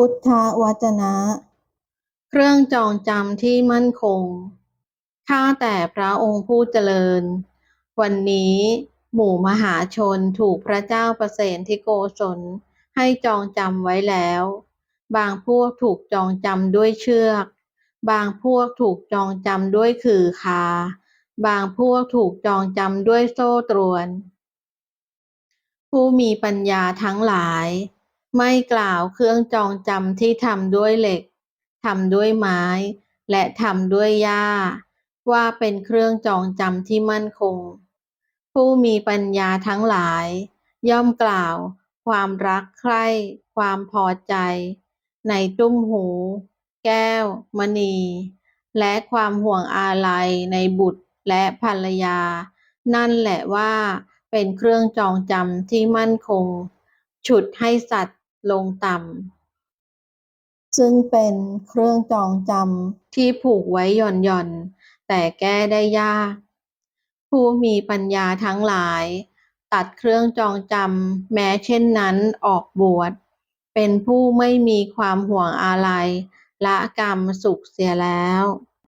พุทธวจนะ เครื่องจองจำที่มั่นคง ข้าแต่พระองค์ผู้เจริญ วันนี้หมู่มหาชนถูกพระเจ้าประเสนที่โกศลให้จองจำไว้แล้ว บางพวกถูกจองจำด้วยเชือก บางพวกถูกจองจำด้วยขื่อคา บางพวกถูกจองจำด้วยโซ่ตรวน ผู้มีปัญญาทั้งหลาย ไม่กล่าวเครื่องจองจำที่ทำด้วยเหล็กทำด้วยไม้ และทำด้วยหญ้า ว่าเป็นเครื่องจองจำที่มั่นคง ผู้มีปัญญาทั้งหลาย ย่อมกล่าว ความรักใคร่ความพอใจ ในตุ้มหู แก้ว มณี และความห่วงอาลัยในบุตรและภรรยา นั่นแหละว่าเป็นเครื่องจองจำที่มั่นคง ฉุดให้สัตว ลงต่ำซึ่งเป็นเครื่องจองจำที่ผูกไว้หย่อนๆแต่แก้ได้ยาก ผู้มีปัญญาทั้งหลาย ตัดเครื่องจองจำแม้เช่นนั้นออกบวช เป็นผู้ไม่มีความห่วงอาลัยละกามสุขเสียแล้ว